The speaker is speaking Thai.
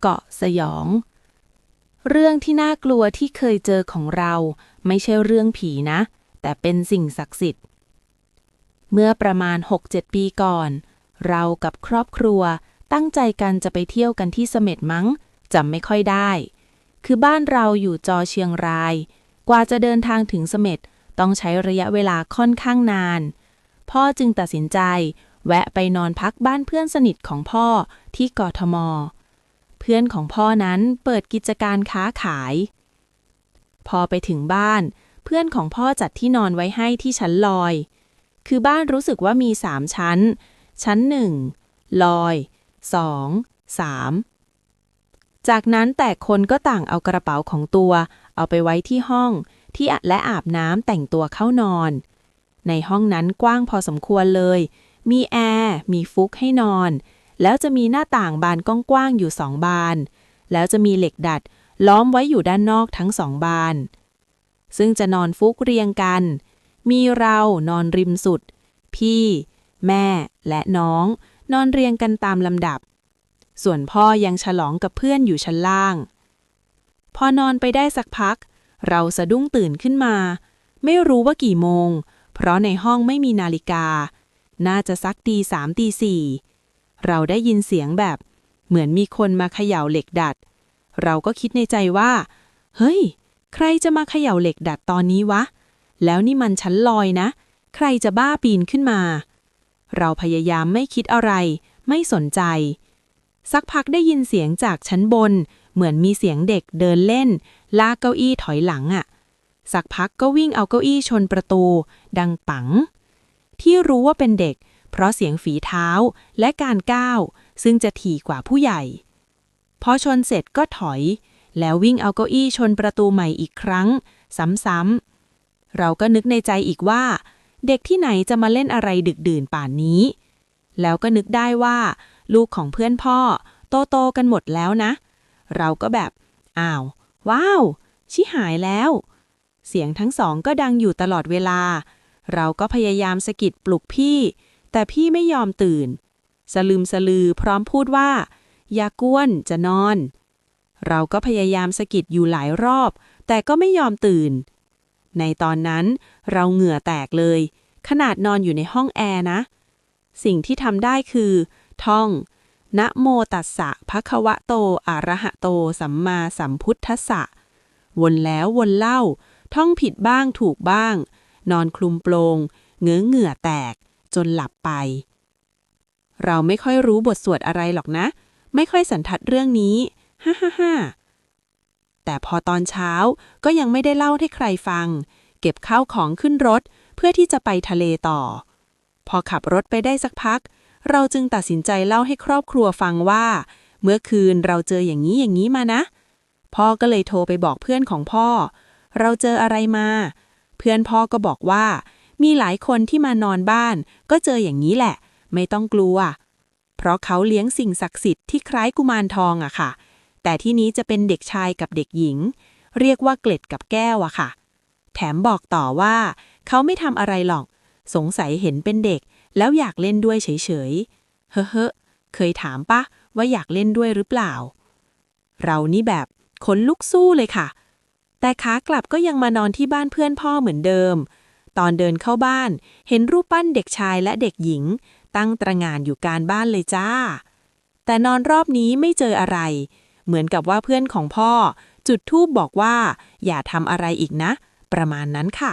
เกาะสยอง เรื่องที่น่ากลัวที่เคยเจอของเรา ไม่ใช่เรื่องผีนะ แต่เป็นสิ่งศักดิ์สิทธิ์ เมื่อประมาณ 6-7 ปีก่อน เรากับครอบครัวตั้งใจกันจะไปเที่ยวกันที่เสม็ดมั้งจำไม่ค่อยได้ คือบ้านเราอยู่จอเชียงราย กว่าจะเดินทางถึงเสม็ดต้องใช้ระยะเวลาค่อนข้างนาน พ่อจึงตัดสินใจ แวะไปนอนพักบ้านเพื่อนสนิทของพ่อที่กทม เพื่อนของพ่อนั้นเปิดกิจการค้าขาย พอไปถึงบ้าน เพื่อนของพ่อจัดที่นอนไว้ให้ที่ชั้นลอย คือบ้านรู้สึกว่ามีสามชั้น ชั้นหนึ่งลอยสองสามจากนั้นแต่คนก็ต่างเอากระเป๋าของตัว เอาไปไว้ที่ห้องที่อัดและอาบน้ำแต่งตัวเข้านอน ในห้องนั้นกว้างพอสมควรเลย มีแอร์ มีฟุกให้นอน แล้วจะมีหน้าต่างบานกว้างๆอยู่สองบาน แล้วจะมีเหล็กดัดล้อมไว้อยู่ด้านนอกทั้งสองบาน ซึ่งจะนอนฟุกเรียงกัน มีเรานอนริมสุด พี่ แม่และน้อง นอนเรียงกันตามลำดับ ส่วนพ่อยังฉลองกับเพื่อนอยู่ชั้นล่าง พอนอนไปได้สักพัก เราสะดุ้งตื่นขึ้นมา ไม่รู้ว่ากี่โมง เพราะในห้องไม่มีนาฬิกา น่าจะสักตีสามตีสี่ เราได้ยินเสียงแบบ เหมือนมีคนมาเขย่าเหล็กดัด เราก็คิดในใจว่า เฮ้ย ใครจะมาเขย่าเหล็กดัดตอนนี้วะ แล้วนี่มันชั้นลอยนะ ใครจะบ้าปีนขึ้นมา เราพยายามไม่คิดอะไร ไม่สนใจ สักพักได้ยินเสียงจากชั้นบน เหมือนมีเสียงเด็กเดินเล่น ลากเก้าอี้ถอยหลังอะ่ะ สักพักก็วิ่งเอาเก้าอี้ชนประตู ดังปัง ที่รู้ว่าเป็นเด็ก เพราะเสียงฝีเท้าและการก้าว ซึ่งจะถี่กว่าผู้ใหญ่ พอชนเสร็จก็ถอย แล้ววิ่งเอาเก้าอี้ชนประตูใหม่อีกครั้ง ซ้ำๆเราก็นึกในใจอีกว่า เด็กที่ไหนจะมาเล่นอะไรดึกดื่นป่านนี้ แล้วก็นึกได้ว่า ลูกของเพื่อนพ่อ โตโตๆกันหมดแล้วนะ เราก็แบบ อ้าว ว้าว ชิหายแล้ว เสียงทั้งสองก็ดังอยู่ตลอดเวลา เราก็พยายามสะกิดปลุกพี่ แต่พี่ไม่ยอมตื่น สลืมสลือพร้อมพูดว่า อย่ากวนจะนอน เราก็พยายามสะกิดอยู่หลายรอบ แต่ก็ไม่ยอมตื่น ในตอนนั้นเราเหงื่อแตกเลย ขนาดนอนอยู่ในห้องแอร์นะ สิ่งที่ทำได้คือ ท่องนะโมตัสสะภะคะวะโตอะระหะโต สัมมาสัมพุทธัสสะ วนแล้ววนเล่า ท่องผิดบ้างถูกบ้าง นอนคลุมโปรง เงื้อเหงื่อแตก จนหลับไป เราไม่ค่อยรู้บทสวดอะไรหรอกนะ ไม่ค่อยสันทัดเรื่องนี้ ฮ่าฮ่าฮ่าแต่พอตอนเช้าก็ยังไม่ได้เล่าให้ใครฟัง เก็บข้าวของขึ้นรถเพื่อที่จะไปทะเลต่อ พอขับรถไปได้สักพัก เราจึงตัดสินใจเล่าให้ครอบครัวฟังว่า เมื่อคืนเราเจออย่างนี้อย่างนี้มานะ พ่อก็เลยโทรไปบอกเพื่อนของพ่อ เราเจออะไรมา เพื่อนพ่อก็บอกว่า มีหลายคนที่มานอนบ้าน ก็เจออย่างนี้แหละ ไม่ต้องกลัว เพราะเขาเลี้ยงสิ่งศักดิ์สิทธิ์ที่คล้ายกุมารทองอะค่ะ แต่ที่นี้จะเป็นเด็กชายกับเด็กหญิง เรียกว่าเกล็ดกับแก้วอะค่ะ แถมบอกต่อว่า เขาไม่ทำอะไรหรอก สงสัยเห็นเป็นเด็ก แล้วอยากเล่นด้วยเฉยๆ เฮ้อเฮเคยถามปะว่าอยากเล่นด้วยหรือเปล่า เรานี่แบบขนลุกสู้เลยค่ะ แต่ขากลับก็ยังมานอนที่บ้านเพื่อนพ่อเหมือนเดิม ตอนเดินเข้าบ้าน เห็นรูปปั้นเด็กชายและเด็กหญิง ตั้งตระงานอยู่การบ้านเลยจ้า แต่นอนรอบนี้ไม่เจออะไร เหมือนกับว่าเพื่อนของพ่อ จุดทูบบอกว่า อย่าทำอะไรอีกนะ ประมาณนั้นค่ะ